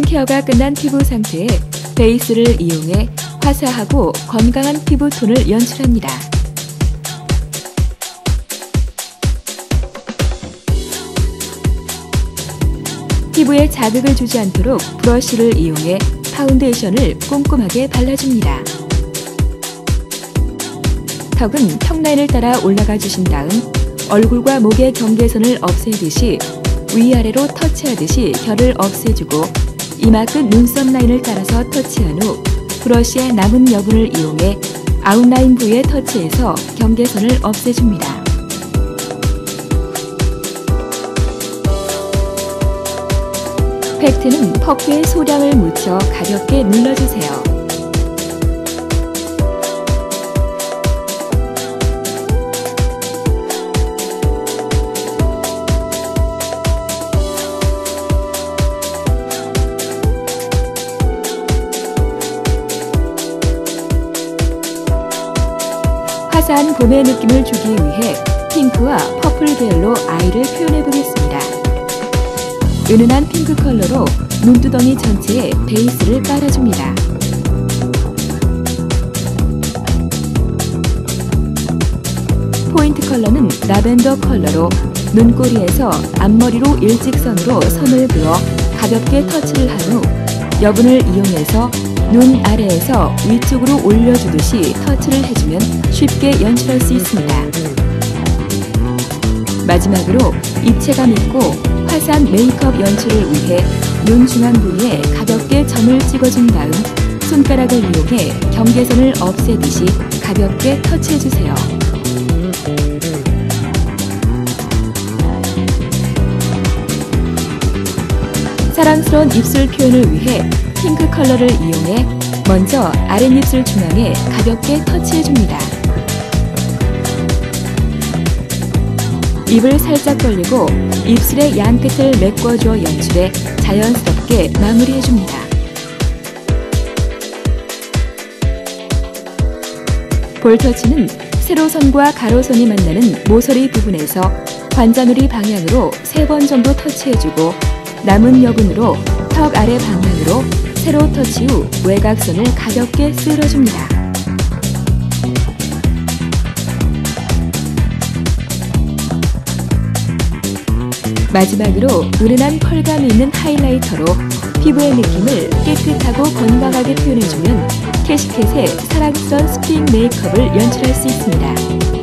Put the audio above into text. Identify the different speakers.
Speaker 1: 케어가 끝난 피부 상태에 베이스를 이용해 화사하고 건강한 피부톤을 연출합니다. 피부에 자극을 주지 않도록 브러쉬를 이용해 파운데이션을 꼼꼼하게 발라줍니다. 턱은 턱라인을 따라 올라가 주신 다음 얼굴과 목의 경계선을 없애듯이 위아래로 터치하듯이 결을 없애주고 이마 끝 눈썹 라인을 따라서 터치한 후 브러쉬의 남은 여분을 이용해 아웃라인 부위에 터치해서 경계선을 없애줍니다. 팩트는 퍼프에 소량을 묻혀 가볍게 눌러주세요. 화사한 봄의 느낌을 주기 위해 핑크와 퍼플 계열로 아이를 표현해 보겠습니다. 은은한 핑크 컬러로 눈두덩이 전체에 베이스를 깔아줍니다. 포인트 컬러는 라벤더 컬러로 눈꼬리에서 앞머리로 일직선으로 선을 그어 가볍게 터치를 한 후 여분을 이용해서 눈 아래에서 위쪽으로 올려주듯이 터치를 해주면 쉽게 연출할 수 있습니다. 마지막으로 입체감 있고 화사한 메이크업 연출을 위해 눈 중앙 부위에 가볍게 점을 찍어준 다음 손가락을 이용해 경계선을 없애듯이 가볍게 터치해주세요. 사랑스러운 입술 표현을 위해 핑크 컬러를 이용해 먼저 아랫입술 중앙에 가볍게 터치해줍니다. 입을 살짝 벌리고 입술의 양 끝을 메꿔주어 연출해 자연스럽게 마무리해줍니다. 볼터치는 세로선과 가로선이 만나는 모서리 부분에서 관자놀이 방향으로 세번 정도 터치해주고 남은 여분으로 턱 아래 방향으로 세로 터치 후 외곽선을 가볍게 쓸어줍니다. 마지막으로 은은한 펄감이 있는 하이라이터로 피부의 느낌을 깨끗하고 건강하게 표현해주면 캐시켓의 사랑스런 스프링 메이크업을 연출할 수 있습니다.